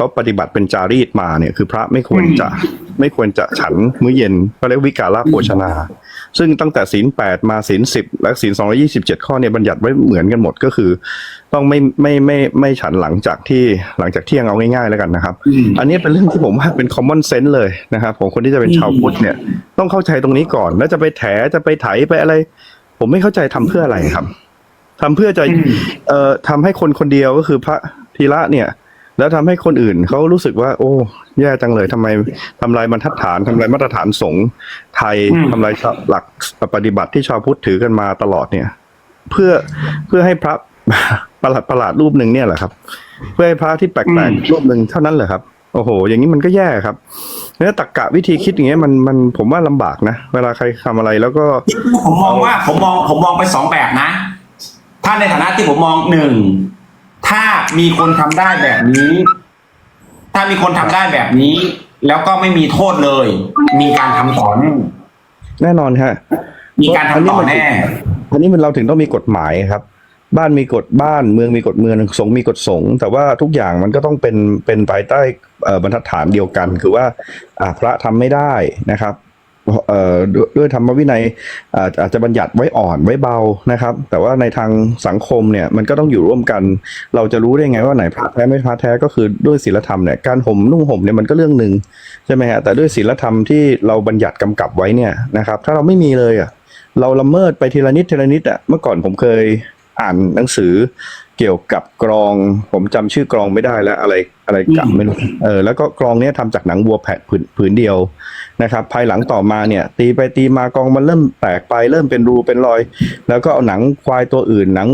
เขาปฏิบัติเป็นจารีตมาเนี่ยคือพระไม่ควรจะไม่ควรจะฉันมื้อเย็นก็เรียกวิกาลโภชนา ซึ่งตั้งแต่ศีลแปดมาศีลสิบและศีลสองยี่สิบเจ็ดข้อเนี่ยบัญญัติไว้เหมือนกันหมดก็คือ ต้องไม่ไม่ไม่ไม่ฉันหลังจากที่หลังจากเที่ยงเอาง่ายๆแล้วกันนะครับอืมอันนี้เป็นเรื่องที่ผมว่าเป็น common sense เลยนะครับของคนที่จะเป็นชาวพุทธเนี่ย ต้องเข้าใจตรงนี้ก่อน แล้วจะไปแถจะไปไถไปอะไร ผมไม่เข้าใจทำเพื่ออะไรครับทำเพื่อจะอืมเอ่อทำให้คนคนเดียวก็คือพระธีระเนี่ย แล้วทำให้คนอื่นเขารู้สึกว่า โอ้แย่จังเลยทำไมทำลายบรรทัดฐานทำลายมาตรฐานสงฆ์ไทยทำลายหลักปฏิบัติที่ชาวพุทธถือกันมาตลอดเนี่ย เพื่อเพื่อให้พระประหลาดประหลาดรูปหนึ่งเนี่ยแหละครับ เพื่อให้พระที่แปลกๆรูปหนึ่งเท่านั้นเหรอครับโอ้โห อย่างนี้มันก็แย่ครับเนี่ยตักกะวิธีคิดอย่างเงี้ยมันมันผมว่าลำบากนะ เวลาใครทำอะไรแล้วก็ ผมมองว่าผมมองผมมองไปสองแบบนะ ถ้าในฐานะที่ผมมองหนึ่ง ถ้ามีคนทำได้แบบนี้ ถ้ามีคนทำได้แบบนี้ แล้วก็ไม่มีโทษเลย มีการทำต่อแน่แน่นอนฮะมีการทำต่อแน่อันนี้มันเราถึงต้องมีกฎหมายครับ บ้านมีกฎบ้านเมืองมีกฎเมืองสงฆ์มีกฎสงฆ์แต่ว่าทุกอย่างมันก็ต้องเป็นเป็นภายใต้เอ่อบรรทัดฐานเดียวกัน คือว่าอ่าพระทำไม่ได้นะครับเอ่อ ด้วยด้วยธรรมวินัยอาจอาจจะบัญญัติไว้อ่อนไว้เบานะครับ แต่ว่าในทางสังคมเนี่ยมันก็ต้องอยู่ร่วมกัน เราจะรู้ได้ไงว่าไหนพระแท้ไม่พระแท้ก็คือด้วยศีลธรรมเนี่ยการห่มนุ่งห่มเนี่ยมันก็เรื่องหนึ่งใช่ไหมฮะแต่ด้วยศีลธรรมที่เราบัญญัติกำกับไว้เนี่ยนะครับ ถ้าเราไม่มีเลยอะเราละเมิดไปทีละนิดทีละนิดอะเมื่อก่อนผมเคยอ่านหนังสือ เกี่ยวกับกรอง ผมจำชื่อกรองไม่ได้แล้วอะไรอะไรกับอืมไม่รู้เออแล้วก็กรองเนี้ยทำจากหนังวัวแผ่นผืนผืนเดียวนะครับ ภายหลังต่อมาเนี่ย ตีไปตีมากรองมันเริ่มแตกไปเริ่มเป็นรูเป็นรอย แล้วก็เอาหนังควายตัวอื่นหนัง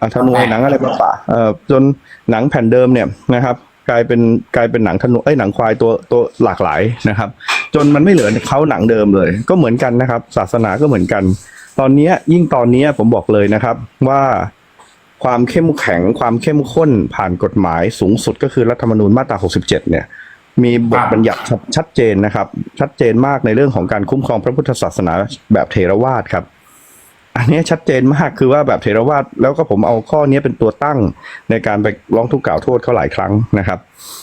อะธนวยหนังอะไรมาปะเออจนหนังแผ่นเดิมเนี่ยนะครับ กลายเป็นกลายเป็นหนังธนูเอ้ยหนังควายตัวตัวหลากหลายนะครับ จนมันไม่เหลือเขาหนังเดิมเลย ก็เหมือนกันนะครับ ศาสนาก็เหมือนกัน ตอนเนี้ยยิ่งตอนเนี้ยผมบอกเลยนะครับว่า ความเข้มแข็งความเข้มข้นผ่านกฎหมายสูงสุดก็คือรัฐธรรมนูญมาตรา 67 เนี่ย มีบทครับบัญญัติชัดชัดเจนนะครับ ชัดเจนมากในเรื่องของการคุ้มครองพระพุทธศาสนาแบบเทรวาสครับ อันเนี้ยชัดเจนมากคือว่าแบบเทรวาสแล้วก็ผมเอาข้อเนี้ยเป็นตัวตั้งในการไปร้องทุกข์กล่าวโทษเขาหลายครั้งนะครับ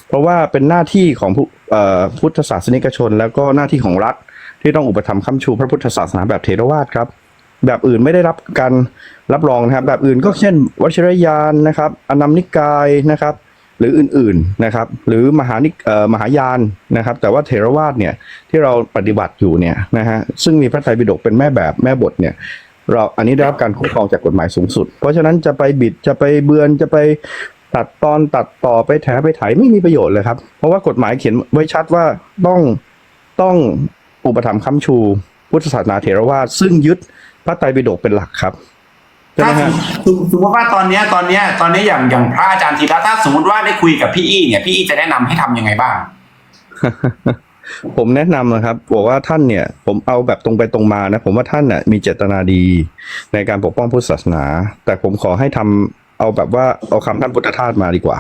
เพราะว่าเป็นหน้าที่ของผู้เอ่อพุทธศาสนิกชน แล้วก็หน้าที่ของรัฐที่ต้องอุปถัมภ์ค้ำชูพระพุทธศาสนาแบบเทรวาสครับ แบบอื่นไม่ได้รับการรับรองนะครับ แบบอื่นก็เช่นวชิรยานนะครับ อนัมนิกายนะครับ หรืออื่นๆนะครับ หรือมหานิเอ่อมหายานนะครับ แต่ว่าเทรวาสเนี่ยที่เราปฏิบัติอยู่เนี่ยนะฮะซึ่งมีพระไตรปิฎกเป็นแม่แบบแม่บทเนี่ยเราอันนี้ได้รับการคุ้มครองจากกฎหมายสูงสุด เพราะฉะนั้นจะไปบิดจะไปเบือนจะไปตัดตอนตัดต่อไปแถไปไถไม่มีประโยชน์เลยครับ เพราะว่ากฎหมายเขียนไว้ชัดว่าต้องต้องอุปถัมภ์ค้ำชู พุทธศาสนาเถรวาทซึ่งยึด พระไตรปิฎกเป็นหลักครับใช่ไหถ้ามฮะ สมสมมติว่าตอนเนี้ยตอนเนี้ยตอนนี้อย่างอย่างพระอาจารย์ธีระถ้าสมมติว่าได้คุยกับพี่อี้เนี่ยพี่อี้จะแนะนำให้ทำยังไงบ้าง ผมแนะนำนะครับบอกว่าท่านเนี่ย ผมเอาแบบตรงไปตรงมานะ ผมว่าท่านน่ะมีเจตนาดีในการปกป้องพุทธศาสนา แต่ผมขอให้ทำเอาแบบว่าเอาคำท่านพุทธทาสมาดีกว่า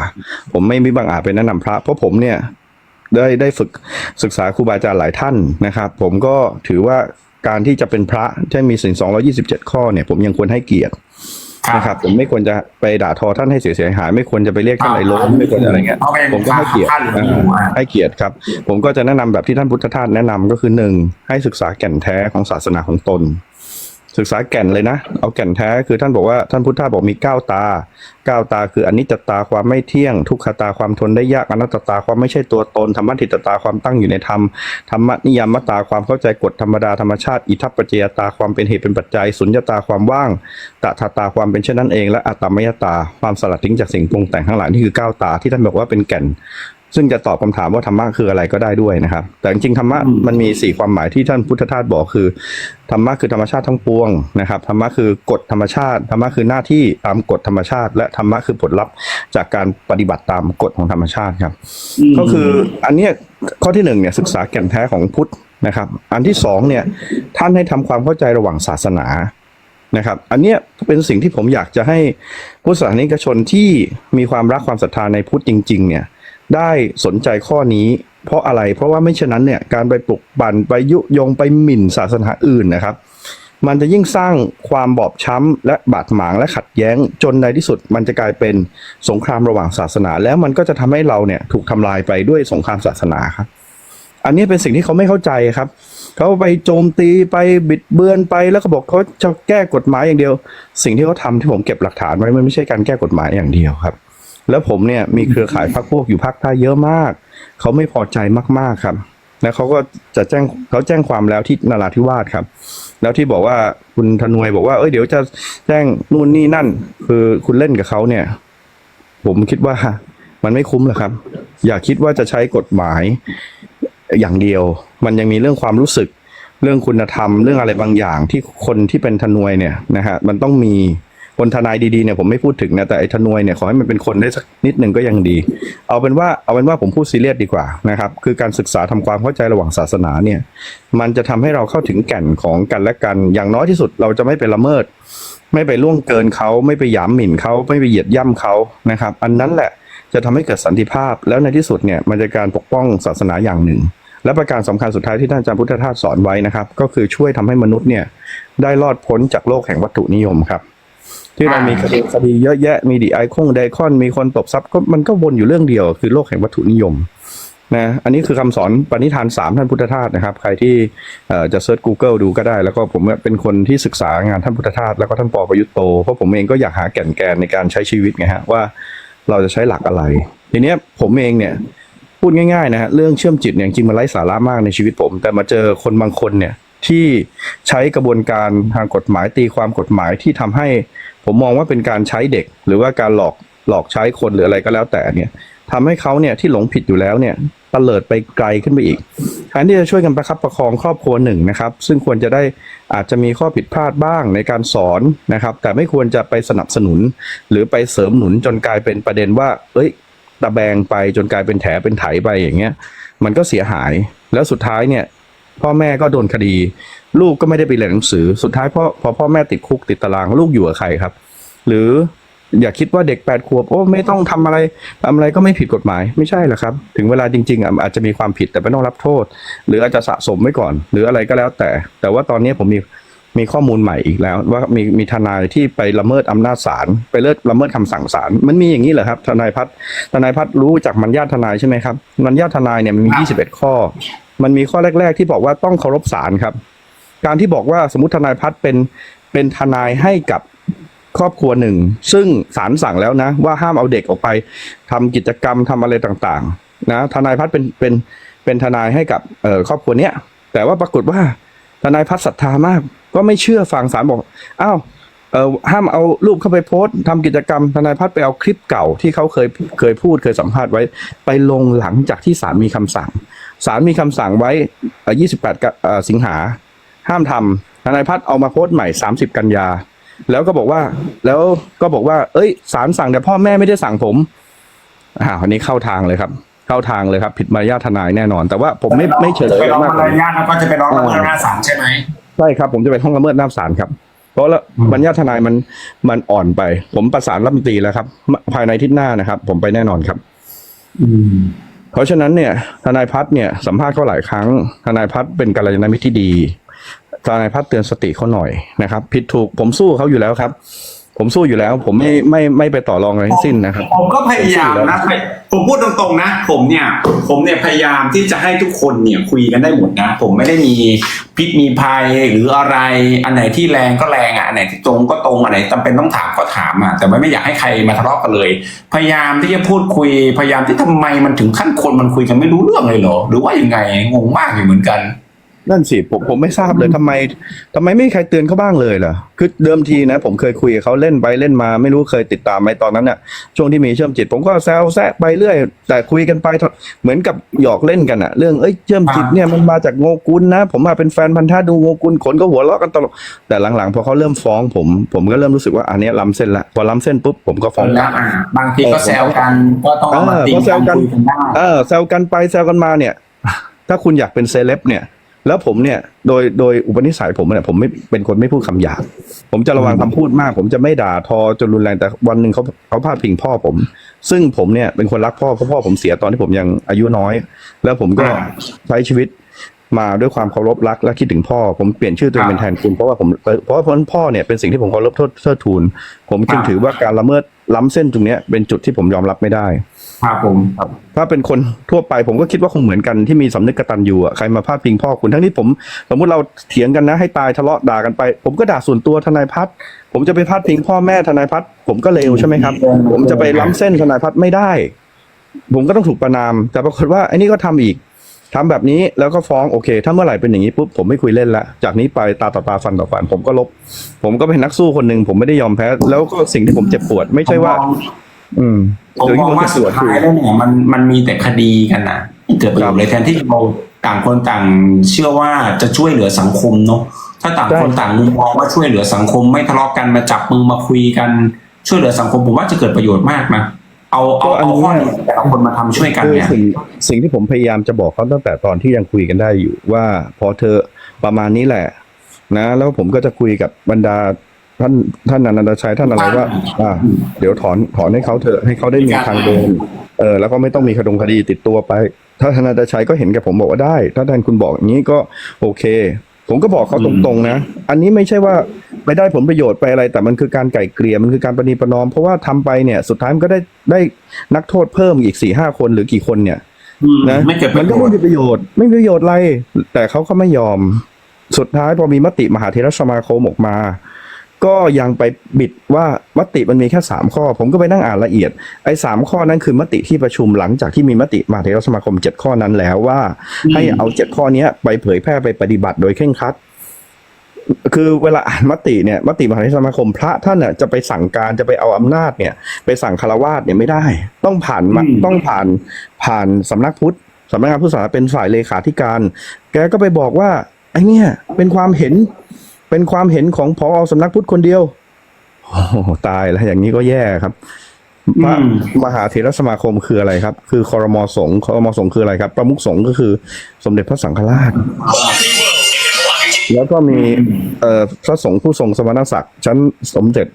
ผมไม่มีบางอาจไปแนะนำพระ เพราะผมเนี่ย ได้ได้ฝึกศึกษาครูบาอาจารย์หลายท่านนะครับ ผมก็ถือว่าการที่จะเป็นพระที่มีสิ่ง227 ข้อเนี่ยผมยังควรให้เกียรตินะครับผมไม่ควรจะไปด่าทอท่านให้เสียหาย ไม่ควรจะไปเรียกท่านไอ้ล้มไม่ควรจะอะไรเงี้ยเอาไปผมก็ให้เกียรติท่านหลวงปู่อะให้เกียรติครับ ผมก็จะแนะนำแบบที่ท่านพุทธทาสแนะนำก็คือหนึ่งให้ศึกษาแก่นแท้ของศาสนาของตน ศึกษาแก่นเลยนะ เอาแก่นแท้คือท่านบอกว่าท่านพุทธทาบอกมีเก้าตาเก้าตาคืออนิจจตาความไม่เที่ยง ทุกขตาความทนได้ยากอนัตตตาความไม่ใช่ตัวตนธรรมทิฏฐตาความตั้งอยู่ในธรรมธรรมนิยามตาความเข้าใจกฎธรรมดาธรรมชาติอิทัปปัจยตาความเป็นเหตุเป็นปัจจัยสุญญตาความว่างตถาตาความเป็นเช่นนั้นเองและอัตตมยตาความสลัดทิ้งจากสิ่งปรุงแต่งทั้งหลายนี่คือเก้าตาที่ท่านบอกว่าเป็นแก่น ซึ่งจะตอบคำถามว่าธรรมะคืออะไรก็ได้ด้วยนะครับ แต่จริงๆธรรมะอืมมันมีสี่ความหมายที่ท่านพุทธทาสบอกคือธรรมะคือธรรมชาติทั้งปวงนะครับธรรมะคือกฎธรรมชาติธรรมะคือหน้าที่ตามกฎธรรมชาติ และธรรมะคือผลลัพธ์จากการปฏิบัติตามกฎของธรรมชาติครับ ก็คืออันเนี้ยข้อที่หนึ่งเนี่ยศึกษาแก่นแท้ของพุทธนะครับ อันที่สองเนี่ยท่านให้ทำความเข้าใจระหว่างศาสนานะครับอันเนี้ยเป็นสิ่งที่ผมอยากจะให้พุทธศาสนิกชนที่มีความรักความศรัทธาในพุทธจริง ๆ เนี่ย ได้สนใจข้อนี้ เพราะอะไรเพราะว่าไม่เช่นนั้นเนี่ยการไปปลุกปั่นไปยุยงไปหมิ่นศาสนาอื่นนะครับ มันจะยิ่งสร้างความบอบช้ำและบาดหมางและขัดแย้ง จนในที่สุดมันจะกลายเป็นสงครามระหว่างศาสนา แล้วมันก็จะทำให้เราเนี่ยถูกทำลายไปด้วยสงครามศาสนาครับอันนี้เป็นสิ่งที่เขาไม่เข้าใจครับ เขาไปโจมตีไปบิดเบือนไปแล้วก็บอกเขาจะแก้กฎหมายอย่างเดียว สิ่งที่เขาทำที่ผมเก็บหลักฐานไว้มันไม่ใช่การแก้กฎหมายอย่างเดียวครับ แล้วผมเนี่ยมีเครือข่ายพรรคพวกอยู่ภาคใต้เยอะมาก เขาไม่พอใจมากๆครับ แล้วเขาก็จะแจ้งเขาแจ้งความแล้วที่นราธิวาสครับ แล้วที่บอกว่าคุณธนวยบอกว่าเอ้ยเดี๋ยวจะแจ้งนู่นนี่นั่น คือคุณเล่นกับเขาเนี่ย ผมคิดว่ามันไม่คุ้มหรอกครับ อย่าคิดว่าจะใช้กฎหมายอย่างเดียว มันยังมีเรื่องความรู้สึก เรื่องคุณธรรม เรื่องอะไรบางอย่างที่คนที่เป็นทนวยเนี่ยนะฮะมันต้องมี คนทนายดีๆเนี่ยผมไม่พูดถึงนะแต่ไอ้ทนวยเนี่ยขอให้มันเป็นคนได้สักนิดหนึ่งก็ยังดี เอาเป็นว่าเอาเป็นว่าผมพูดซีเรียสดีกว่านะครับคือการศึกษาทำความเข้าใจระหว่างศาสนาเนี่ยมันจะทำให้เราเข้าถึงแก่นของกันและกัน อย่างน้อยที่สุดเราจะไม่ไปละเมิด ไม่ไปล่วงเกินเขาไม่ไปหยามหมิ่นเขาไม่ไปเหยียดย่ำเขานะครับ อันนั้นแหละจะทำให้เกิดสันติภาพ แล้วในที่สุดเนี่ยมันจะการปกป้องศาสนาอย่างหนึ่ง และประการสำคัญสุดท้ายที่ท่านอาจารย์พุทธทาสสอนไว้นะครับ ก็คือช่วยทำให้มนุษย์เนี่ยได้รอดพ้นจากโลกแห่งวัตถุนิยมครับ ที่เรามีคดีคดีเยอะแยะมีดีไอคงไดคอนมีคนตบทรัพย์ก็มันก็วนอยู่เรื่องเดียว คือโลกแห่งวัตถุนิยมนะอันนี้คือคำสอนปณิธานสามท่านพุทธทาสนะครับ ใครที่เอ่อจะเซิร์ช Google ดูก็ได้ แล้วก็ผมเป็นคนที่ศึกษางานท่านพุทธทาสแล้วก็ท่านปอประยุตโต เพราะผมเองก็อยากหาแก่นแกนในการใช้ชีวิตไงฮะว่าเราจะใช้หลักอะไร ทีเนี้ยผมเองเนี่ยพูดง่ายๆนะฮะเรื่องเชื่อมจิตเนี่ยจริงๆมันไร้สาระมากในชีวิตผม แต่มาเจอคนบางคนเนี่ยที่ใช้กระบวนการทางกฎหมายตีความกฎหมายที่ทำให้ ผมมองว่าเป็นการใช้เด็ก หรือว่าการหลอกหลอกใช้คนหรืออะไรก็แล้วแต่เนี่ยทำให้เขาเนี่ยที่หลงผิดอยู่แล้วเนี่ยตะเลิดไปไกลขึ้นไปอีกแทนที่จะช่วยกันประคับประคองครอบครัวหนึ่งนะครับ ซึ่งควรจะได้อาจจะมีข้อผิดพลาดบ้างในการสอนนะครับ แต่ไม่ควรจะไปสนับสนุน หรือไปเสริมหนุนจนกลายเป็นประเด็นว่า เอ้ย ตะแบงไปจนกลายเป็นแถเป็นไถไปอย่างเงี้ย มันก็เสียหาย แล้วสุดท้ายเนี่ย พ่อแม่ก็โดนคดี ลูกก็ไม่ได้ไปเรียนหนังสือสุดท้ายพ่อพอพ่อแม่ติดคุกติดตารางลูกอยู่กับใครครับ หรืออย่าคิดว่าเด็กแปดขวบโอ้ไม่ต้องทำอะไรทำอะไรก็ไม่ผิดกฎหมายไม่ใช่หรอกครับ ถึงเวลาจริงๆอะอาจจะมีความผิดแต่ไม่ต้องรับโทษ หรืออาจจะสะสมไว้ก่อน หรืออะไรก็แล้วแต่ แต่ว่าตอนนี้ผมมี มีข้อมูลใหม่อีกแล้ว ว่ามีมีทนายที่ไปละเมิดอำนาจศาลไปเลิศละเมิดคำสั่งศาลมันมีอย่างนี้เหรอครับ ทนายพัฒน์ทนายพัฒน์รู้จากมัญญาติทนายใช่ไหมครับมัญญาติทนายเนี่ยมันมี 21 ข้อ มันมีข้อแรก ๆ ที่บอกว่าต้องเคารพศาลครับ การที่บอกว่าสมมติทนายพัฒน์เป็นเป็นทนายให้กับครอบครัวหนึ่ง ซึ่งศาลสั่งแล้วนะ ว่าห้ามเอาเด็กออกไปทำกิจกรรมทำอะไรต่างๆ นะทนายพัฒน์เป็นเป็นเป็นทนายให้กับเอ่อครอบครัวเนี้ยแต่ว่าปรากฏว่าทนายพัฒน์ศรัทธามาก ก็ไม่เชื่อฟังศาลบอกอ้าวเออห้ามเอารูปเข้าไปโพสต์ทำกิจกรรมทนายพัฒน์ไปเอาคลิปเก่าที่เขาเคยเคยพูดเคยสัมภาษณ์ไว้ ไปลงหลังจากที่ศาลมีคำสั่งศาลมีคำสั่งไว้เอ่อ28กะเอ่อสิงหา ห้ามทำทนายพัฒน์เอามาโพสต์ใหม่ 30 กันยา แล้วก็บอกว่า แล้วก็บอกว่า เอ้ยศาลสั่งแต่พ่อแม่ไม่ได้สั่งผมอ่าวันนี้เข้าทางเลยครับ เข้าทางเลยครับ ผิดมารยาททนายแน่นอน แต่ว่าผมไม่ไม่เฉลจะยไปร้องมากมารยาทแล้วก็จะไปร้องละเมิดอำนาจศาลใช่ไหม ใช่ครับผมจะไปห้องละเมิดหน้าศาลครับ เพราะละอืมมารยาททนายมันมันอ่อนไป ผมประสานรัฐมนตรีแล้วครับ ภายในอาทิศหน้านะครับ ผมไปแน่นอนครับ อืมเพราะฉะนั้นเนี่ย ทนายพัฒน์เนี่ยสัมภาษณ์เขาหลายครั้ง ทนายพัฒน์เป็นกัลยาณมิตรที่ดีทนายพัฒน์เตือนสติเขาหน่อยนะครับ ผิดถูกผมสู้เขาอยู่แล้วครับ ผมสู้อยู่แล้ว ผมไม่ไม่ไม่ไปต่อรองอะไรทั้งสิ้นนะครับ ผมก็พยายามนะผมพูดตรงๆนะ ผมเนี่ย ผมเนี่ยพยายามที่จะให้ทุกคนเนี่ยคุยกันได้หมดนะ ผมไม่ได้มีพิษมีภัยหรืออะไร อันไหนที่แรงก็แรงอะอันไหนที่ตรงก็ตรงอันไหนจำเป็นต้องถามก็ถามอะแต่ไม่ไม่อยากให้ใครมาทะเลาะกันเลย พยายามที่จะพูดคุยพยายามที่ทำไมมันถึงขั้นคนมันคุยกันไม่รู้เรื่องเลยเหรอหรือว่ายังไงงงมากอยู่เหมือนกัน นั่นสิผมผมไม่ทราบเลยทำไมทำไมไม่มีใครเตือนเขาบ้างเลยล่ะคือเดิมทีนะ ผมเคยคุยกับเขาเล่นไปเล่นมา ไม่รู้เคยติดตามไหมตอนนั้นน่ะช่วงที่มีเชื่อมจิต ผมก็แซวแซะไปเรื่อย แต่คุยกันไปเหมือนกับหยอกเล่นกันอะเรื่องเอ้ยเชื่อมจิตเนี่ยมันมาจากโงกุลนะ ผมมาเป็นแฟนพันธะดูโงกุลคนก็หัวเราะกันตลอดแต่หลังๆพอเขาเริ่มฟ้องผม ผมก็เริ่มรู้สึกว่าอันเนี้ยล้ำเส้นละพอล้ำเส้นปุ๊บผมก็ฟ้องกลับบางทีก็แซวกันก็ต้องเอามาตีเออก็แซกัวนกันคุยกันได้เออแซวกันไปแซวกันมาเนี่ย ถ้าคุณอยากเป็นเซเลบเนี่ย แล้วผมเนี่ยโดยโดยอุปนิสัยผมเนี่ยผมไม่เป็นคนไม่พูดคำหยาบผมจะระวังคำพูดมาก ผมจะไม่ด่าทอจนรุนแรงแต่วันหนึ่งเขาเขาพาดพิงพ่อผม ซึ่งผมเนี่ยเป็นคนรักพ่อเพราะพ่อผมเสียตอนที่ผมยังอายุน้อย แล้วผมก็อ่าใช้ชีวิตมาด้วยความเคารพรักและคิดถึงพ่อ ผมเปลี่ยนชื่อตัวเองเป็นแทนคุณเพราะว่าผมเพราะว่าพ่อเนี่ยเป็นสิ่งที่ผมเคารพเทิดเทิดทูน ผมจึงถือว่าการละเมิด ล้ำเส้นตรงเนี้ยเป็นจุดที่ผมยอมรับไม่ได้ครับผมถ้าเป็นคนทั่วไปผมก็คิดว่าคงเหมือนกันที่มีสำนึกกตัญญูอะใครมาพาดพิงพ่อคุณทั้งที่ผม สมมุติเราเถียงกันนะให้ตายทะเลาะด่ากันไป ผมก็ด่าส่วนตัวทนายพัฒน์ผมจะไปพาดพิงพ่อแม่ทนายพัฒน์ผมก็เลวใช่ไหมครับ ผมจะไปล้ำเส้นทนายพัฒน์ไม่ได้ ผมก็ต้องถูกประนาม แต่ปรากฏว่าไอ้นี่ก็ทำอีก ทำแบบนี้แล้วก็ฟ้องโอเค ถ้าเมื่อไหร่เป็นอย่างนี้ปุ๊บผมไม่คุยเล่นละจากนี้ไปตาต่อตาฟันต่อฟันผมก็ลบ ผมก็เป็นนักสู้คนหนึ่งผมไม่ได้ยอมแพ้ แล้วก็สิ่งที่ผมเจ็บปวด ไม่ใช่ว่า อืมผมเดี๋ยวมที่องผมว่าเจ็บปสุวดดคือท้ายแล้วเนี่ยมันมันมีแต่คดีกันนะไม่เกิดประโยชน์เลยแทนที่เราต่างคนต่างเชื่อว่าจะช่วยเหลือสังคมเนาะถ้าต่างคนต่างมุมมองว่าช่วยเหลือสังคมไม่ทะเลาะกันมาจับมือมาคุยกันช่วยเหลือสังคมผมว่าจะเกิดประโยชน์มากนะ เอาเอาเอาข้อดีแต่ละคนมาทำช่วยกันคือเนี่ยสิ่งสิ่งที่ผมพยายามจะบอกเขาตั้งแต่ตอนที่ยังคุยกันได้อยู่ว่า พอเธอประมาณนี้แหละ นะ แล้วผมก็จะคุยกับบรรดาท่านท่านอนันตชัยท่านอะไรว่า อ่า เดี๋ยวถอนถอนให้เขาเถอะให้เขาได้มีทางเดินเออแล้วก็ไม่ต้องมีคดงคดีติดตัวไป ถ้าธนาตชัยก็เห็นแก่ผมบอกว่าได้ ถ้าท่านคุณบอกอย่างนี้ก็โอเค ผมก็บอกเขาตรงๆนะ อันนี้ไม่ใช่ว่าไปได้ผลประโยชน์ไปอะไร แต่มันคือการไก่เกลี่ยมันคือการประนีประนอม เพราะว่าทำไปเนี่ย สุดท้ายมันก็ได้ได้นักโทษเพิ่มอีกสี่ห้าคนหรือกี่คนเนี่ยอืมนะไม่เกิดปมันระโยก็ไม่ชน์มีประโยชน์ ไม่มีประโยชน์อะไร แต่เขาก็ไม่ยอม สุดท้ายพอมีมติมหาเทรสมาคมออกมา ก็ยังไปบิดว่ามติมันมีแค่สามข้อ ผมก็ไปนั่งอ่านละเอียดไอ้สามข้อนั้นคือมติที่ประชุมหลังจากที่มีมติมหาเทรสมาคมเจ็ดข้อนั้นแล้วว่า ให้เอาเจ็ดข้อเนี้ยไปเผยแพร่ไปปฏิบัติโดยเคร่งครัดคือเวลาอ่านมติเนี่ยมติมหาเทรสมาคมพระท่านน่ะจะไปสั่งการจะไปเอาอำนาจเนี่ย ไปสั่งคารวาสเนี่ยไม่ได้ ต้องผ่านมาอืมต้องผ่านผ่านสำนักพุทธสำนักงานพุทธศาสนาเป็นฝ่ายเลขาธิการ แกก็ไปบอกว่าไอ้เนี่ยเป็นความเห็น เป็นความเห็นของพอสำนักพุทธคนเดียวโอ้โหตายแล้วอย่างนี้ก็แย่ครับพระอืมมหาเถรสมาคมคืออะไรครับ คือคอรมอสงฆ์คอรมอสงฆ์คืออะไรครับ ประมุขสงฆ์ก็คือสมเด็จพระสังฆราช แล้วก็มีเอ่อพระสงฆ์ผู้ทรงสมณศักดิ์ชั้นสมเด็จ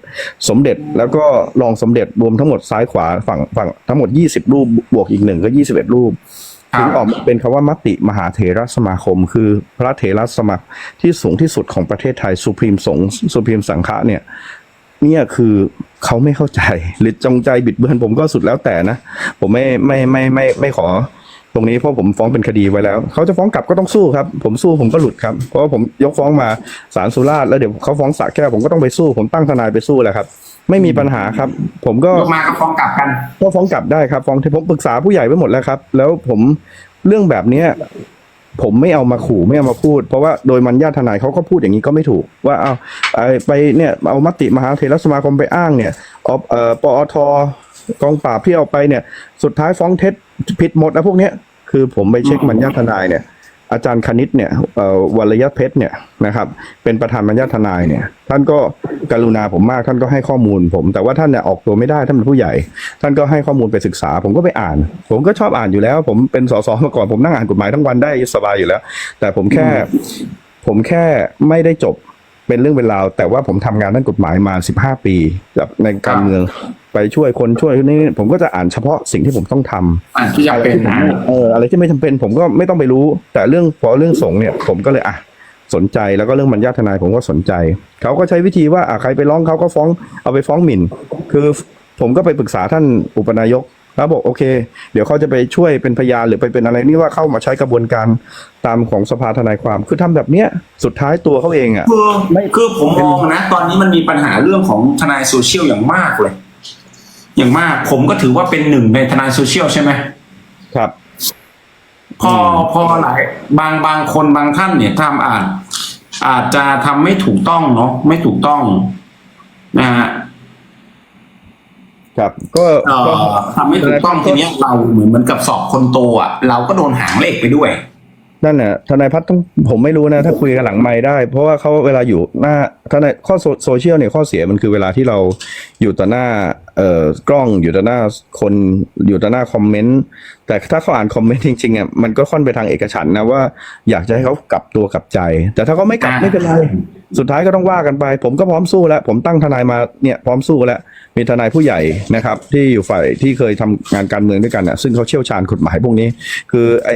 สมเด็จแล้วก็รองสมเด็จรวมทั้งหมดซ้ายขวาฝั่งฝั่งทั้งหมด 20 รูปบวกอีกหนึ่งก็ 21 รูปครับ ถึงออกมาเป็นคำว่ามติมหาเถรสมาคม คือพระเถรสมาคมที่สูงที่สุดของประเทศไทยสุพรีมสงสุพรีมสังฆะเนี่ยเนี่ยคือเขาไม่เข้าใจ หรือจงใจบิดเบือนผมก็สุดแล้วแต่นะ ผมไม่ไม่ไม่ไม่ไม่ขอ ตรงนี้เพราะผมฟ้องเป็นคดีไว้แล้ว เขาจะฟ้องกลับก็ต้องสู้ครับ ผมสู้ผมก็หลุดครับ เพราะว่าผมยกฟ้องมาศาลสุราษฎร์แล้วเดี๋ยวเขาฟ้องสระแก้วผมก็ต้องไปสู้ ผมตั้งทนายไปสู้แหละครับ ไม่มีปัญหาครับ ผมก็ยกมาก็ฟ้องกลับกันก็ฟ้องกลับได้ครับฟ้องที่ผมปรึกษาผู้ใหญ่ไว้หมดแล้วครับ แล้วผมเรื่องแบบเนี้ยผมไม่เอามาขู่ไม่เอามาพูด เพราะว่าโดยมันญาติทนายเขาก็พูดอย่างนี้ก็ไม่ถูก ว่าเอาไอ้ไปเนี่ยเอามติมหาเถรสมาคมไปอ้างเนี่ยเอาเอ่อปอทกองปราบที่เอาไปเนี่ย สุดท้ายฟ้องเท็จ ผิดหมดนะพวกเนี้ยคือผมไปเช็คมันญาทนายเนี่ย อาจารย์คณิตเนี่ยวรยเพชรเนี่ยนะครับ เป็นประธานบรรยาทนายเนี่ย ท่านก็กรุณาผมมากท่านก็ให้ข้อมูลผม แต่ว่าท่านเนี่ยออกตัวไม่ได้ท่านเป็นผู้ใหญ่ ท่านก็ให้ข้อมูลไปศึกษา ผมก็ไปอ่าน ผมก็ชอบอ่านอยู่แล้ว ผมเป็นสสมาก่อนผมนั่งอ่านกฎหมายทั้งวันได้สบายอยู่แล้ว แต่ผมแค่ ผมแค่ไม่ได้จบ เป็นเรื่องเป็นราว แต่ว่าผมทำงานด้านกฎหมายมา 15 ปีกับในการเมืองไปช่วยคนช่วยนี่ผมก็จะอ่านเฉพาะสิ่งที่ผมต้องทำอะที่จะเป็นนะเอออะไรที่ไม่จำเป็น ผมก็ไม่ต้องไปรู้ แต่เรื่องพอเรื่องสงฆ์เนี่ยผมก็เลยอะสนใจแล้วก็เรื่องบรรยาทนายผมก็สนใจ เขาก็ใช้วิธีว่าอะใครไปร้องเขาก็ฟ้องเอาไปฟ้องหมิ่น คือผมก็ไปปรึกษาท่านอุปนายก แล้วบอกโอเค เดี๋ยวเขาจะไปช่วยเป็นพยานหรือไปเป็นอะไรนี่ว่าเข้ามาใช้กระบวนการตามของสภาทนายความ คือทำแบบเนี้ยสุดท้ายตัวเขาเองอะคือไม่คือผมมองนะ ตอนนี้มันมีปัญหาเรื่องของทนายโซเชียลอย่างมากเลย อย่างมากผมก็ถือว่าเป็นหนึ่งในทนายโซเชียลใช่ไหมครับ พอพอหลายบางบางคนบางท่านเนี่ยทำอาจอาจจะทำไม่ถูกต้องเนาะไม่ถูกต้องนะฮะ ครับก็เอ่ก็อทำไม่ถูกต้องทีเนี้ยเราเหมือนเหมือนกับสอบคนโตอะเราก็โดนหางเลขไปด้วย นั่นน่ะทนายพัฒน์ต้องผมไม่รู้นะ ถ้าคุยกันหลังไม้ได้ เพราะว่าเขาเวลาอยู่หน้าทนายข้อโซโซเชียลเนี่ยข้อเสียมันคือเวลาที่เราอยู่ต่อหน้าเอ่อกล้องอยู่ต่อหน้าคนอยู่ต่อหน้าคอมเมนต์แต่ถ้าเขาอ่านคอมเมนต์จริงๆอะมันก็ค่อนไปทางเอกฉันท์นะว่าอยากจะให้เขากลับตัวกลับใจ แต่ถ้าเขาไม่กลับอ่าไม่เป็นไรสุดท้ายก็ต้องว่ากันไป ผมก็พร้อมสู้แล้ว ผมตั้งทนายมาเนี่ยพร้อมสู้แล้วมีทนายผู้ใหญ่นะครับ ที่อยู่ฝ่ายที่เคยทำงานการเมืองด้วยกันอะซึ่งเขาเชี่ยวชาญกฎหมายพวกนี้ คือไอ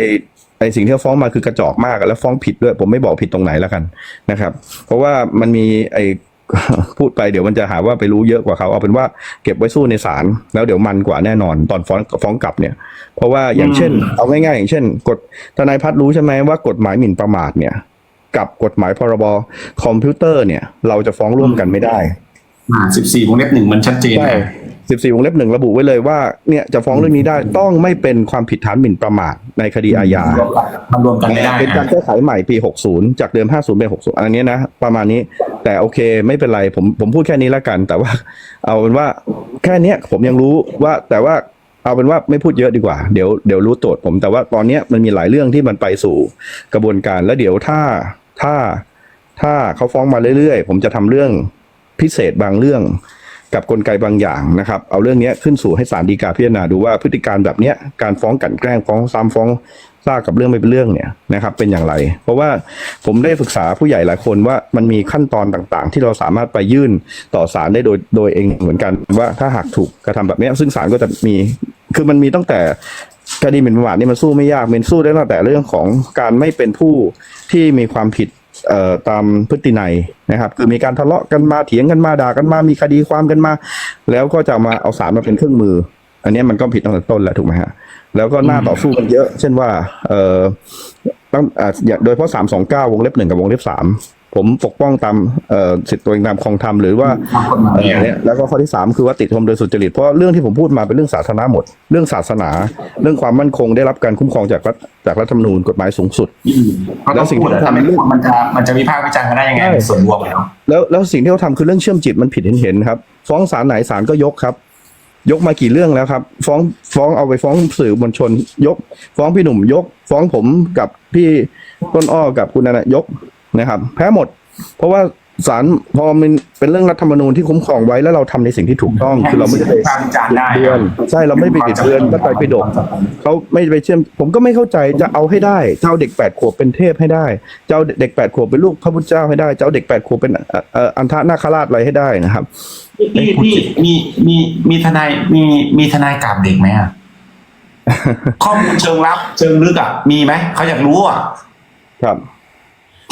ไอสิ่งที่เขาฟ้องมาคือกระจอกมากอะแล้วฟ้องผิดด้วย ผมไม่บอกผิดตรงไหนแล้วกันนะครับ เพราะว่ามันมีไอพูดไปเดี๋ยวมันจะหาว่าไปรู้เยอะกว่าเขาเอาเป็นว่าเก็บไว้สู้ในศาลแล้วเดี๋ยวมันกว่าแน่นอนตอนฟ้องฟ้องกลับเนี่ย เพราะว่าอย่างเช่น เอาง่ายๆอย่างเช่น กฎทนายพัฒน์รู้ใช่ไหมว่ากฎหมายหมิ่นประมาทเนี่ย กับกฎหมายพรบคอมพิวเตอร์เนี่ย เราจะฟ้องร่วมกันไม่ได้อ่าสิบสี่วงเล็บหนึ่งมันชัดเจนใช่ นะสิบสี่วงเล็บหนึ่งระบุไว้เลยว่าเนี่ยจะฟ้องเรื่องนี้ได้ต้องไม่เป็นความผิดฐานหมิ่นประมาทในคดีอาญา มันรวมกันไม่ได้เป็นการแก้ไขใหม่ปี 60 จากเดิม 50 เป็น 60 อันนี้นะ ประมาณนี้ แต่โอเคไม่เป็นไร ผมผมพูดแค่นี้แล้วกัน แต่ว่า เอาเป็นว่าแค่เนี้ยผมยังรู้ว่าแต่ว่าเอาเป็นว่าไม่พูดเยอะดีกว่า เดี๋ยวเดี๋ยวรู้โจทย์ผมแต่ว่าตอนเนี้ยมันมีหลายเรื่องที่มันไปสู่กระบวนการแล้วเดี๋ยวถ้าถ้าถ้าเขาฟ้องมาเรื่อยๆ ผมจะทำเรื่องพิเศษบางเรื่อง กับกลไกบางอย่างนะครับ เอาเรื่องนี้ขึ้นสู่ให้ศาลฎีกาพิจารณาดูว่าพฤติการแบบนี้การฟ้องกลันแกล้งฟ้องซ้ำฟ้องซากกับเรื่องไม่เป็นเรื่องเนี่ยนะครับ เป็นอย่างไร เพราะว่าผมได้ศึกษาผู้ใหญ่หลายคนว่ามันมีขั้นตอนต่างๆ ที่เราสามารถไปยื่นต่อศาลได้โดยโดยเองเหมือนกันว่าถ้าหากถูกกระทำแบบนี้ซึ่งศาลก็จะมีคือมันมีตั้งแต่คดีหมิ่นประมาทนี่มันสู้ไม่ยากมันสู้ได้ตั้งแต่เรื่องของการไม่เป็นผู้ที่มีความผิด ตามพฤตินัยนะครับ คือมีการทะเลาะกันมาเถียงกันมาด่ากันมามีคดีความกันมา แล้วก็จะมาเอาสารมาเป็นเครื่องมือ อันนี้มันก็ผิดตั้งแต่ต้นแล้วถูกไหมฮะแล้วก็หน้าต่อสู้กันเยอะ เช่นว่าเอ่อต้องอ่าอย่างโดยเพราะสามสองเก้าวงเล็บหนึ่งกับวงเล็บสาม ผมปกป้องตามเอ่อสิทธิตัวเองตามครองธรรมหรือว่าตามกฎหมายเอ่อเนี่ยแล้วก็ข้อที่สามคือว่าติดชมโดยสุจริตเพราะเรื่องที่ผมพูดมาเป็นเรื่องสาธารณะหมด เรื่องศาสนา เรื่องความมั่นคงได้รับการคุ้มครองจากรัฐจากรัฐธรรมนูญกฎหมายสูงสุดอืมก็แล้ต้องวสิ่งพูดที่อะทำถ้าไม่พูดมันจะมันจะวิพากษ์วิจารณ์กันได้ยังไงใช่ในส่วนรวมเนาะแล้วแล้วสิ่งที่เขาทำคือเรื่องเชื่อมจิตมันผิดเห็นเห็นๆครับ ฟ้องศาลไหนศาลก็ยกครับ ยกมากี่เรื่องแล้วครับ ฟ้องฟ้องเอาไปฟ้องสื่อมวลชน ยก ฟ้องพี่หนุ่มยก ฟ้องผมกับพี่ต้นอ้อกับคุณนันนะยก นะครับ แพ้หมด เพราะว่าศาลพอมันเป็นเรื่องรัฐธรรมนูญที่คุ้มครองไว้แล้วเราทำในสิ่งที่ถูกต้อง คือเราไม่ได้ไปวิพากษ์วิจารณ์ได้เดือนใช่เราไม่ไปบิดเบือนก็ไปไปดกเขาไม่ไปเชื่อม ผมก็ไม่เข้าใจจะเอาให้ได้เจ้าเด็กแปดขวบเป็นเทพให้ได้เจ้าเด็กแปดขวบเป็นลูกพระพุทธเจ้าให้ได้เจ้าเด็กแปดขวบเป็นเอ่อเอ่ออันทะนาคราชอะไรให้ได้นะครับพี่พี่มีมีมีทนายมีมีทนายกราบเด็กไหมอะข้อมูลเชิงลับ เชิงลึกอะมีไหมเขาอยากรู้อะครับ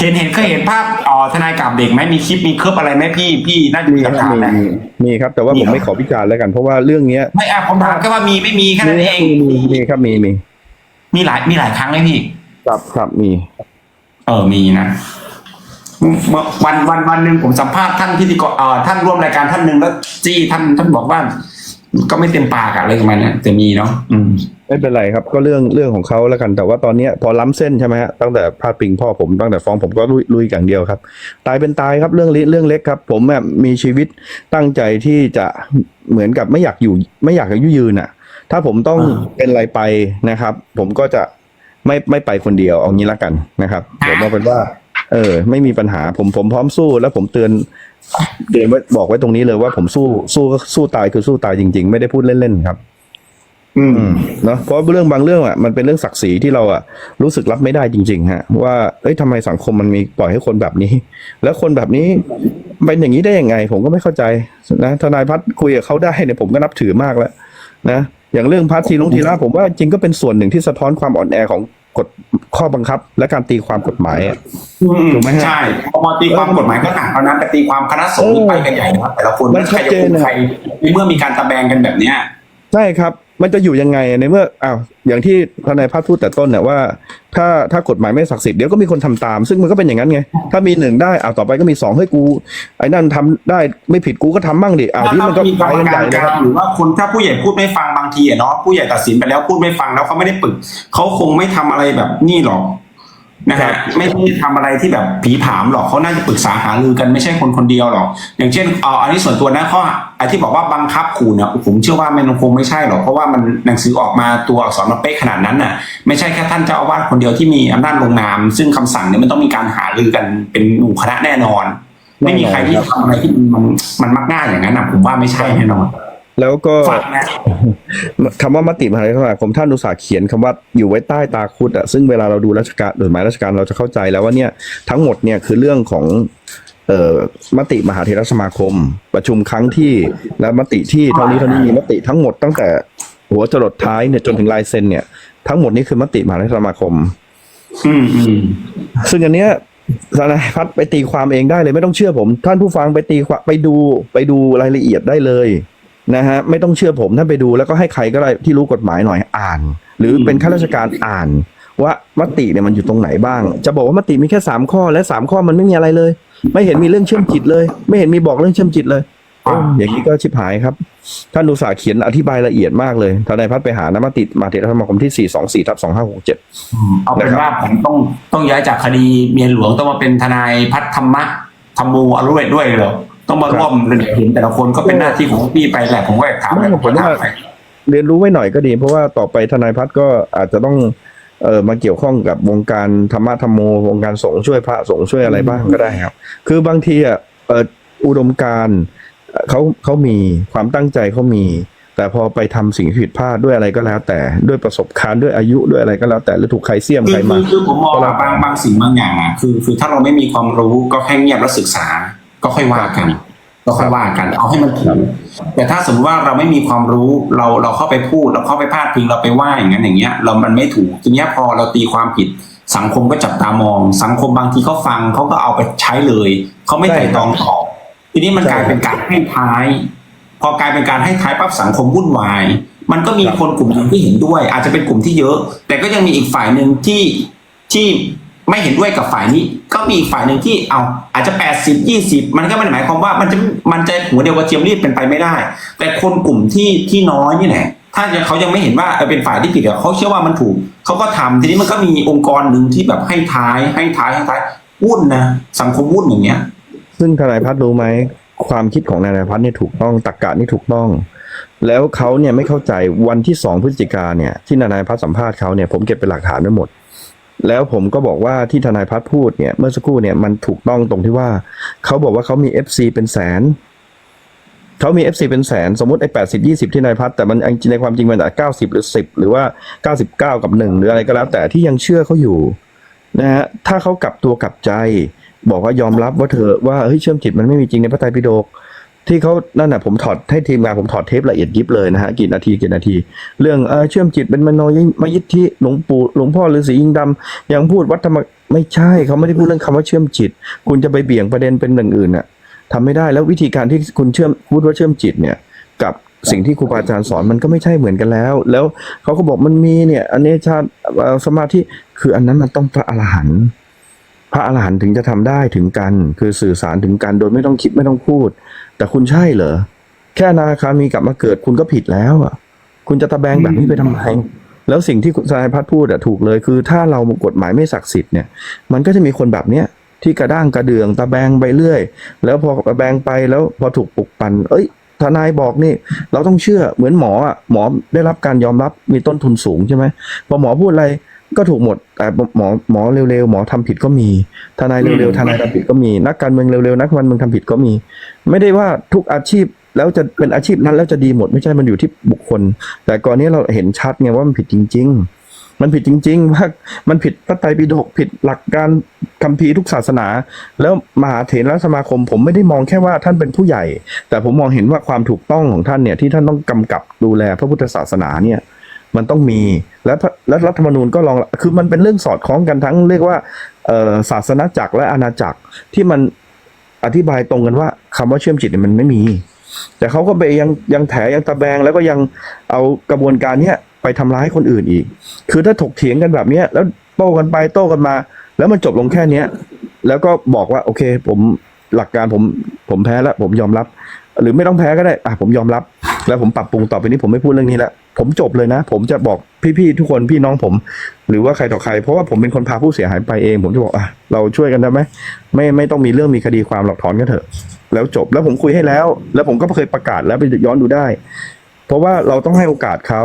เห็นเห็นเคยเห็นภาพอ๋อทนายกราบเด็กไหมมีคลิปมีคลิปอะไรไหมพี่พี่น่าจะมีมีหคลัรักบฐานมีนะมีมีครับ แต่ว่ามีผมเหรอไม่ขอพิจารณ์แล้วกัน เพราะว่าเรื่องเนี้ยไม่อะผมถามแค่ว่ามีไม่มีแค่นั้นเองมีมีครับมีมีมีหลายมีหลายครั้งเลยพี่ครับครับมี เออมีนะเมื่อวันวันวันหนึ่งผมสัมภาษณ์ท่านพิธีกรเอ่อท่านร่วมรายการท่านหนึ่งแล้วจี้ท่านท่านบอกว่า ก็ไม่เต็มปากอะอะไรประมาณเนี้ยแต่มีเนาะอืม ไม่เป็นไรครับก็เรื่องเรื่องของเขาแล้วกัน แต่ว่าตอนเนี้ยพอล้ำเส้นใช่ไหมฮะตั้งแต่พาดปิงพ่อผมตั้งแต่ฟ้องผมก็ลุยลุยอย่างเดียวครับ ตายเป็นตายครับเรื่องเล็กเรื่องเล็กครับ ผมแบบมีชีวิตตั้งใจที่จะเหมือนกับไม่อยากอยู่ ไม่อยากอายุยืนอะ ถ้าผมต้องอ่าเป็นอะไรไปนะครับ ผมก็จะไม่ไม่ไปคนเดียวเอางี้ละกันนะครับเดี๋ยวมาเป็นว่า เออ ไม่มีปัญหาผมผมพร้อมสู้แล้วผมเตือนเตือนไว้บอกไว้ตรงนี้เลยว่าผมสู้สู้ก็สู้ตายคือสู้ตายจริง ๆ ไม่ได้พูดเล่นๆครับ อืมอืมเนาะเพราะเรื่องบางเรื่องอะมันเป็นเรื่องศักดิ์ศรีที่เราอะรู้สึกรับไม่ได้จริง ๆ ฮะ ว่าเอ้ยทำไมสังคมมันมีปล่อยให้คนแบบนี้ แล้วคนแบบนี้เป็นอย่างนี้ได้ยังไง ผมก็ไม่เข้าใจนะทนายพัฒน์คุยกับเขาได้เนี่ยผมก็นับถือมากแล้วนะอย่างเรื่องพัฒน์ทีลุงทีละผมว่าจริงก็เป็นส่วนหนึ่งที่สะท้อนความอ่อนแอของกฎข้อบังคับ และการตีความกฎหมายอะถูกไหมฮะใช่พอตีความกฎหมายก็หนักเท่านั้นแต่ตีความคณะสงฆ์นี่ไปกันใหญ่นะครับแต่ละคนมันใครชัดจะเจนพูดนะใครในเมื่อมีการตะแบงกันแบบเนี้ยใช่ครับ มันจะอยู่ยังไงในเมื่ออ้าวอย่างที่ทนายพัฒน์พูดแต่ต้นเนี่ยว่า ถ้าถ้ากฎหมายไม่ศักดิ์สิทธิ์เดี๋ยวก็มีคนทำตาม ซึ่งมันก็เป็นอย่างนั้นไง ถ้ามีหนึ่งได้อ้าวต่อไปก็มีสองเฮ้ยกู ไอ้นั่นทำได้ไม่ผิดกูก็ทำบ้างดิอ้าวที่มันก็มีกรไปรมกันใหกาญ่รเลยกคลารับงหรือว่าคุณถ้าผู้ใหญ่พูดไม่ฟังบางทีอะเนาะผู้ใหญ่ตัดสินไปแล้วพูดไม่ฟังแล้วเขาไม่ได้ปรึกเขาคงไม่ทำอะไรแบบนี่หรอก นะครัฮะบไม่ได้ทำอะไรที่แบบผีผามหรอกเขาน่าจะปรึกษาหารือกันไม่ใช่คนคนเดียวหรอก อย่างเช่นเอ่ออันนี้ส่วนตัวนะข้อไอ้ที่บอกว่าบังคับขู่เนี่ยผมเชื่อว่ามันคงไม่ใช่หรอกเพราะว่ามันหนังสือออกมาตัวอักษรมันเป๊ะขนาดนั้นน่ะ ไม่ใช่แค่ท่านเจ้าอาวาสคนเดียวที่มีอำนาจลงนาม ซึ่งคำสั่งเนี่ยมันต้องมีการหารือกันเป็นหมู่คณะแน่นอน ไม่มีใครที่ทำอะไรที่มันมันมักง่ายอย่างนั้นนะผมว่าไม่ใช่แน่นอน แล้วก็ฝากนะคำว่ามติมหาเทรสมาคมท่านอุตสาห์เขียนคำว่าอยู่ไว้ใต้ตาคุดอะซึ่งเวลาเราดูราชการหรือหมายราชการเราจะเข้าใจแล้วว่าเนี่ยทั้งหมดเนี่ยคือเรื่องของเอ่อมติมหาเทรสมาคม ประชุมครั้งที่และมติที่เท่านี้เท่านี้มีมติทั้งหมดตั้งแต่หัวจรดท้ายเนี่ยจนถึงลายเซ็นเนี่ยทั้งหมดนี้คือมติมหาเทรสมาคม อืมอืมซึ่งอันเนี้ยทนายพัฒน์ไปตีความเองได้เลยไม่ต้องเชื่อผม ท่านผู้ฟังไปตีความไปดูไปดูรายละเอียดได้เลย นะฮะไม่ต้องเชื่อผมท่านไปดูแล้วก็ให้ใครก็ได้ที่รู้กฎหมายหน่อยอ่าน หรือเป็นข้าราชการอ่าน ว่ามติเนี่ยมันอยู่ตรงไหนบ้าง จะบอกว่ามติมีแค่สามข้อและสามข้อมันไม่มีอะไรเลย ไม่เห็นมีเรื่องเชื่อมจิตเลย ไม่เห็นมีบอกเรื่องเชื่อมจิตเลยเอ้ยอย่างนี้ก็ชิบหายครับ ท่านอุตสาห์เขียนอธิบายละเอียดมากเลยทนายพัฒน์ไปหานะมติมาเทรสมาคมที่424ทับ2567อืมเอาเป็นว่าผมต้องต้องย้ายจากคดีเมียหลวงต้องมาเป็นทนายพัฒธรรมะธรรมโมอรุเวทด้วยเหรอ ต้องมาร่วมเห็นแต่ละคนก็เป็นหน้าที่ของพี่ไปแหละผมก็อยากถามไม่แหละผมว่าถามไปเรียนรู้ไว้หน่อยก็ดี เพราะว่าต่อไปทนายพัฒน์ก็อาจจะต้องเออมาเกี่ยวข้องกับวงการธรรมะธรรมโมวงการสงฆ์ช่วยพระสงฆ์ช่วยอะไรบ้างก็ได้ครับ คือบางทีอะเอออุดมการณ์เอ่อเขาเขามีความตั้งใจเขามี แต่พอไปทำสิ่งที่ผิดพลาดด้วยอะไรก็แล้ว แต่ด้วยประสบการณ์ด้วยอายุด้วยอะไรก็แล้วแต่หรือถูกใครเสี่ยมคือใครคืมาอคือผมมองว่าบางบางสิ่งบางอย่างอะคือ คือถ้าเราไม่มีความรู้ก็แค่เงียบแล้วศึกษา ก็ค่อยว่ากัน ก็ค่อยว่ากัน เอาให้มันถูกแต่ถ้าสมมติว่าเราไม่มีความรู้เราเราเข้าไปพูด เราเข้าไปพาดพิงเราไปว่าอย่างนั้นอย่างเงี้ย เรามันไม่ถูกทีเนี้ยพอเราตีความผิดสังคมก็จับตามอง สังคมบางทีเขาฟังเขาก็เอาไปใช้เลยเขาไม่ใช่ไต่ตองต่อทีนี้มันกลายเป็นการให้ท้าย พอกลายเป็นการให้ท้ายปั๊บสังคมวุ่นวาย มันก็มีครับคนกลุ่มหนึ่งที่เห็นด้วย อาจจะเป็นกลุ่มที่เยอะ แต่ก็ยังมีอีกฝ่ายหนึ่งที่ที่ ไม่เห็นด้วยกับฝ่ายนี้ ก็มีอีกฝ่ายหนึ่งที่เอาอาจจะแปดสิบยี่สิบมันก็ไม่ได้หมายความว่ามันจะมันจะหัวเดียวกับเทียมรีบเป็นไปไม่ได้ แต่คนกลุ่มที่ที่น้อยนี่แหละถ้าเขายังไม่เห็นว่าเออเป็นฝ่ายที่ผิดเขาเชื่อว่ามันถูกเขาก็ทำทีนี้มันก็มีองค์กรหนึ่งที่แบบให้ท้ายให้ท้ายให้ท้ายวุ่นนะสังคมวุ่นอย่างเงี้ย ซึ่งทนายพัฒน์รู้ไหมความคิดของนายพัฒน์เนี่ยถูกต้องตรรกะนี่ถูกต้อง แล้วเขาเนี่ยไม่เข้าใจวันที่สองพฤศจิกาเนี่ยที่นายพัฒน์สัมภาษณ์เขาเนี่ยผมเก็บเป็นหลักฐานไว้หมด แล้วผมก็บอกว่าที่ทนายพัฒน์พูดเนี่ยเมื่อสักครู่เนี่ยมันถูกต้องตรงที่ว่า เขาบอกว่าเขามี FC เป็นแสนเขามี FC เป็นแสน สมมติไอ้แปดสิบยี่สิบที่นายพัฒน์แต่มันจริงในความจริงมันอาจเก้าสิบหรือสิบหรือว่าเก้าสิบเก้ากับหนึ่งหรืออะไรก็แล้ว แต่ที่ยังเชื่อเขาอยู่นะฮะถ้าเขากลับตัวกลับใจ บอกว่ายอมรับว่าเธอว่าเฮ้ยเชื่อมจิตมันไม่มีจริงในพระไตรปิฎก ที่เขานั่นน่ะผมถอดให้ทีมงานผมถอดเทปละเอียดยิบเลยนะฮะกี่นาทีกี่นาที เรื่องเออเชื่อมจิตเป็นมโนยิมยิทธิหลวงปู่หลวงพ่อฤาษียิงดำยังพูดวัดธรรมไม่ใช่เขาไม่ได้พูดเรื่องคำว่าเชื่อมจิต คุณจะไปเบี่ยงประเด็นเป็นอย่างอื่นน่ะทำไม่ได้แล้ววิธีการที่คุณเชื่อมพูดว่าเชื่อมจิตเนี่ย กับสิ่งที่ครูบาอาจารย์สอนมันก็ไม่ใช่เหมือนกันแล้ว แล้วเขาก็บอกมันมีเนี่ย อันนี้ชาติสมาธิคืออันนั้นมันต้องพระอรหันต์พระอรหันต์ถึงจะทำได้ถึงกัน คือสื่อสารถึงกันโดยไม่ต้องคิดไม่ต้องพูด แต่คุณใช่เหรอ แค่อนาคามีกลับมาเกิดคุณก็ผิดแล้วอะ คุณจะตะแบงแบบนี้ไปทำไมแล้วสิ่งที่คุณสายพัฒน์พูดอะถูกเลยคือ ถ้าเรากฎหมายไม่ศักดิ์สิทธิ์เนี่ย มันก็จะมีคนแบบเนี้ยที่กระด้างกระเดืองตะแบงไปเรื่อย แล้วพอตะแบงไปแล้วพอถูกปลุกปั่นเอ้ยทนายบอกนี่ เราต้องเชื่อเหมือนหมออะหมอได้รับการยอมรับมีต้นทุนสูงใช่ไหมพอหมอพูดอะไร ก็ถูกหมดแต่หมอหมอเร็วๆหมอทำผิดก็มีทนายเร็วอืมๆทนายทำผิดก็มี นักการเมืองเร็วๆนักการเมืองทำผิดก็มี ไม่ได้ว่าทุกอาชีพแล้วจะเป็นอาชีพนั้นแล้วจะดีหมดไม่ใช่มันอยู่ที่บุคคล แต่ก่อนนี้เราเห็นชัดไงว่ามันผิดจริง ๆ มันผิดจริงๆว่ามันผิดพระไตรปิฎกผิดหลักการคัมภีร์ทุกศาสนา แล้วมหาเถรสมาคม ผมไม่ได้มองแค่ว่าท่านเป็นผู้ใหญ่ แต่ผมมองเห็นว่าความถูกต้องของท่านเนี่ยที่ท่านต้องกำกับดูแลพระพุทธศาสนาเนี่ย มันต้องมีและระและรัฐธรรมนูญก็รองคือมันเป็นเรื่องสอดคล้องกันทั้งเรียกว่าศาสนาจักรและอาณาจักรที่มันอธิบายตรงกันว่าคำว่าเชื่อมจิตมันไม่มี แต่เขาก็ไปยังยังแถยังตะแบงแล้วก็ยังเอากระบวนการเนี้ยไปทำร้ายคนอื่นอีก คือถ้าถกเถียงกันแบบเนี้ยแล้วโต้กันไปโต้กันมา แล้วมันจบลงแค่เนี้ยแล้วก็บอกว่าโอเค ผมหลักการผมผมแพ้แล้วผมยอมรับ หรือไม่ต้องแพ้ก็ได้อะผมยอมรับ แล้วผมปรับปรุงต่อไปนี้ผมไม่พูดเรื่องนี้แล้ว ผมจบเลยนะ ผมจะบอกพี่ๆทุกคนพี่น้องผม หรือว่าใครต่อใคร เพราะว่าผมเป็นคนพาผู้เสียหายไปเอง ผมจะบอกอะเราช่วยกันได้ไหมไม่ไม่ต้องมีเรื่องมีคดีความหลอกถอนกันเถอะ แล้วจบแล้วผมคุยให้แล้ว แล้วผมก็เคยประกาศแล้วไปย้อนดูได้ เพราะว่าเราต้องให้โอกาสเขา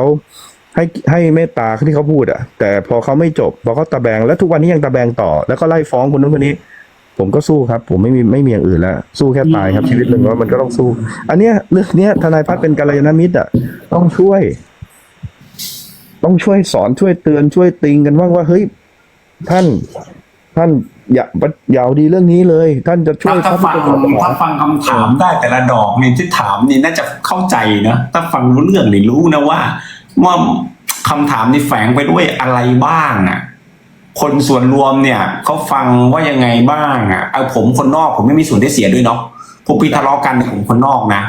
ให้ให้เมตตาที่เขาพูดอะแต่พอเขาไม่จบพอเขาตะแบง แล้วทุกวันนี้ยังตะแบงต่อ แล้วก็ไล่ฟ้องคนนู้นคนนี้ ผมก็สู้ครับ ผมไม่มีไม่มีอย่างอื่นแล้วสู้แค่ตายครับชีวิตหนึ่งว่ามันก็ต้องสู้ อันเนี้ยเรื่องเนี้ยทนายพัฒน์เป็นกัลยาณมิตรอะต้องช่วย ต้องช่วยสอนช่วยเตือนช่วยติงกันว่างว่าเฮ้ยท่านท่านอย่าอย่าเอาดีเรื่องนี้เลย ท่านจะช่วยถ้าพระฟัพุทงธศาสนาถ้าฟังคำถามได้แต่ละดอกเนี่ยที่ถามนี่น่าจะเข้าใจนะถ้าฟังรู้เรื่องนี่รู้นะว่าว่าคำถามนี่แฝงไปด้วยอะไรบ้างอะคนส่วนรวมเนี่ยเขาฟังว่ายังไงบ้างอะเอาผมคนนอกผมไม่มีส่วนได้เสียด้วยเนาะพวกพี่ทะเลาะกันเนี่ยผมคนนอกนะ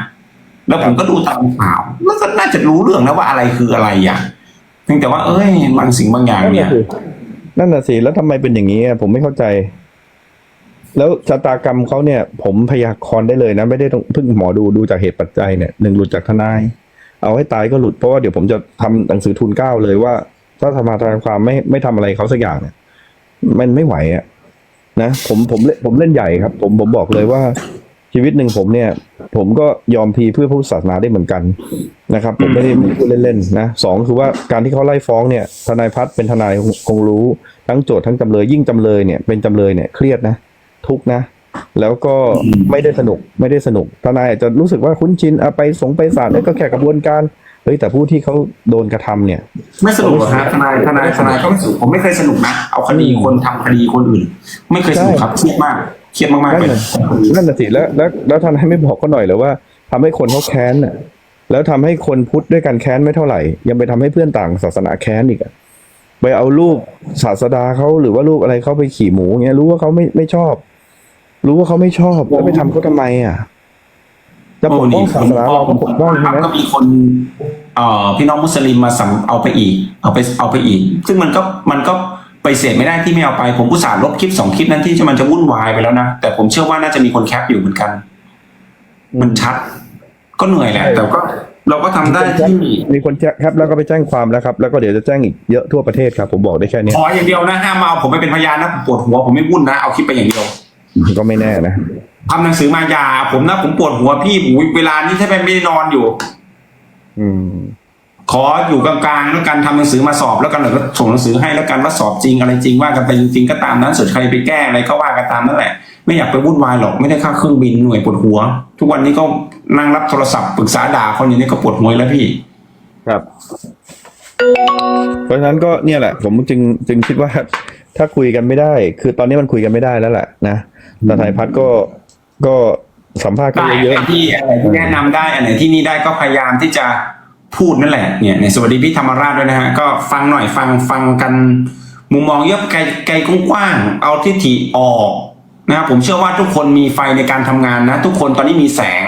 แล้วผมก็ดูตามข่าวแล้วก็น่าจะรู้เรื่องนะว่าอะไรคืออะไรอย่างเพียงแต่ว่าเอ้ยบางสิ่งบางอย่างเนี่ย นั่นน่ะสิแล้วทำไมเป็นอย่างนี้อะผมไม่เข้าใจ แล้วชะตากรรมเขาเนี่ย ผมพยากรณ์ได้เลยนะ ไม่ได้ต้องพึ่งหมอดูดูจากเหตุปัจจัยเนี่ยหนึ่งหลุดจากทนาย เอาให้ตายก็หลุดเพราะว่าเดี๋ยวผมจะทำหนังสือทุนเกล้าเลยว่า ถ้าสมาทนายความไม่ไม่ทำอะไรเขาสักอย่างเนี่ย มันไม่ไหวอะนะผมผมเล่นผมเล่นใหญ่ครับ ผมผมบอกเลยว่า ชีวิตหนึ่งผมเนี่ย ผมก็ยอมพีเพื่อพระพุทธศาสนาได้เหมือนกันนะครับ ผมไม่ได้พูดเล่นๆนะสองคือว่าการที่เขาไล่ฟ้องเนี่ย ทนายพัฒน์เป็นทนายคงรู้ ทั้งโจทย์ทั้งจำเลยยิ่งจำเลยเนี่ยเป็นจำเลยเนี่ยเครียดนะ ทุกข์นะ แล้วก็ไม่ได้สนุกไม่ได้สนุก ทนายอาจจะรู้สึกว่าคุ้นชินอะไปสงไปศาลแล้วก็แค่กระบวนการเฮ้ยแต่ผู้ที่เขาโดนกระทำเนี่ย ไม่สนุกหรอกครับทนายทนายทนายก็ไม่สนุกผมไม่เคยสนุกนะเอาคดีคนทำคดีคนอื่น ไม่เคยสนุกครับเครียดมาก เครียดมากๆนั่นเลยน่ะนั่นน่ะสิแล้วแล้วแล้วทนายไม่บอกก็หน่อยเลยว่าทำให้คนเขาแค้นน่ะ แล้วทำให้คนพุทธด้วยกันแค้นไม่เท่าไหร่ ยังไปทำให้เพื่อนต่างศาสนาแค้นอีกอะไปเอารูปศาสดาเขาหรือว่ารูปอะไรเขาไปขี่หมูเงี้ยรู้ว่าเขาไม่ไม่ชอบ รู้ว่าเขาไม่ชอบแล้วไปทำเขาทำไมอะจะปกป้องศาสนาเราก็ปกป้องคใช่รับไหม ก็มีคนเอ่อพี่น้องมุสลิมมาสั่งเอาไปอีก เอาไปเอาไปอีก ซึ่งมันก็มันก็ไป เสร็จไม่ได้ที่ไม่เอาไป ผมอุตส่าห์ลบคลิปสองคลิปนั้นที่มันจะวุ่นวายไปแล้วนะ แต่ผมเชื่อว่าน่าจะมีคนแคปอยู่เหมือนกัน มันชัด ก็เหนื่อยแหละ แต่ก็เราก็ทำได้ที่มีคนแจ้งครับแล้วก็ไปแจ้งความแล้วครับ แล้วก็เดี๋ยวจะแจ้งอีกเยอะทั่วประเทศครับ ผมบอกได้แค่เนี้ยขออย่างเดียวนะห้ามมาเอาผมไม่เป็นพยานนะผมปวดหัวผมไม่วุ่นนะเอาคลิปไปอย่างเดียวก็ไม่แน่นะทำหนังสือมาอยาผมนะผมปวดหัวพี่อุ๊ยเวลานี้ถ้าไม่ไม่ได้นอนอยู่ อืม ขออยู่กลางๆแล้วกันทำหนังสือมาสอบแล้วกันหรือก็ส่งหนังสือให้แล้วกันว่าสอบจริงอะไรจริงว่ากันไปจริงๆก็ตามนั้นส่วนใครไปแก้อะไรก็ว่ากันตามนั่นแหละ ไม่อยากไปวุ่นวายหรอกไม่ได้ค่าเครื่องบินหน่วยปวดหัว ทุกวันนี้ก็นั่งรับโทรศัพท์ปรึกษาด่าคนอย่างนี้ก็ปวดหัวแล้วพี่ ครับ เพราะฉะนั้นก็เนี่ยแหละ ผมจึงจึงคิดว่าถ้าคุยกันไม่ได้ คือตอนนี้มันคุยกันไม่ได้แล้วแหละนะแต่ไทยพัฒน์ก็ก็สัมภาษณ์กันได้เยอันอะไหนที่อันไหนที่แนะนำได้อันไหนที่นี่ได้ก็พยายามที่จะ พูดนั่นแหละเนี่ยในสวัสดีพี่ธรรมราชด้วยนะฮะก็ฟังหน่อยฟังฟังกัน มุมมองเยอะไกลไกลกว้างๆเอาทิฏฐิออกนะครับผมเชื่อว่าทุกคนมีไฟในการทำงานนะ ทุกคนตอนนี้มีแสง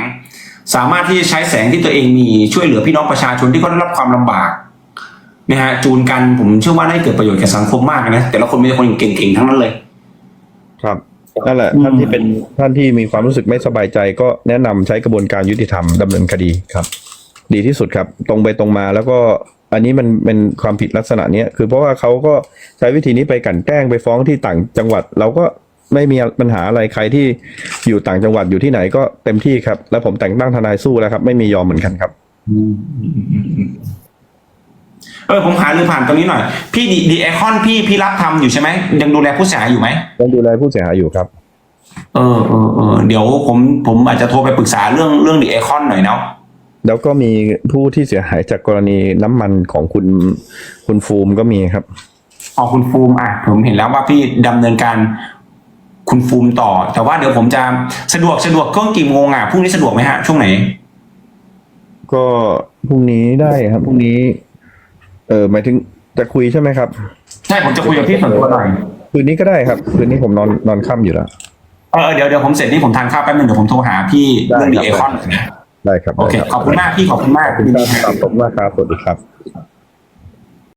สามารถที่จะใช้แสงที่ตัวเองมีช่วยเหลือพี่น้องประชาชนที่เขาได้รับความลำบากนะฮะจูนกันผมเชื่อว่าได้เกิดประโยชน์แก่สังคมมากนะแต่ละคนมีแต่คนเก่งๆทั้งนั้นเลยๆครับนั่นแหละอืมท่านที่เป็นท่านที่มีความรู้สึกไม่สบายใจก็แนะนำใช้กระบวนการยุติธรรมดำเนินคดีครับ ดีที่สุดครับ ตรงไปตรงมาแล้วก็อันนี้มันเป็นความผิดลักษณะเนี้ยคือเพราะว่าเขาก็ใช้วิธีนี้ไปกลั่นแกล้งไปฟ้องที่ต่างจังหวัด เราก็ไม่มีปัญหาอะไรใครที่อยู่ต่างจังหวัดอยู่ที่ไหนก็เต็มที่ครับ แล้วผมแต่งตั้งทนายสู้แล้วครับ ไม่มียอมเหมือนกันครับเออผมหาลือผ่านตรงนี้หน่อย พี่ดีดีไอคอนพี่พี่รับทำอยู่ใช่ไหมยังดูแลผู้เสียหายอยู่ไหมต้องดูแลผู้เสียหายอยู่ครับ เออเออเออเดี๋ยวผมผมอาจจะโทรไปปรึกษาเรื่องเรื่องดีไอคอนหน่อยเนาะ แล้วก็มีผู้ที่เสียหายจากกรณีน้ำมันของคุณคุณฟูมก็มีครับอ๋อคุณฟูมอะผมเห็นแล้วว่าพี่ดำเนินการคุณฟูมต่อ แต่ว่าเดี๋ยวผมจะสะดวกสะดวกก็กี่โมงอะพรุ่งนี้สะดวกไหมฮะช่วงไหน ก็พรุ่งนี้ได้ครับพรุ่งนี้ เออหมายถึงจะคุยใช่ไหมครับใช่ผมจะคุยกับพี่ส่วนตัวหน่อยคืนนี้ก็ได้ครับ คืนนี้ผมนอนนอนค่ำอยู่แล้วเออเดี๋ยวเดี๋ยวผมเสร็จนี่ผมทานข้าวแป๊บนึงเดี๋ยวผมโทรหาพี่ได้เรื่องดีครับไอคอน ได้ครับโอเคได้รับขอบคุณมากพี่ขอบคุณมากขอบคุณครับขอบคุณมากครับสวัสดีครับ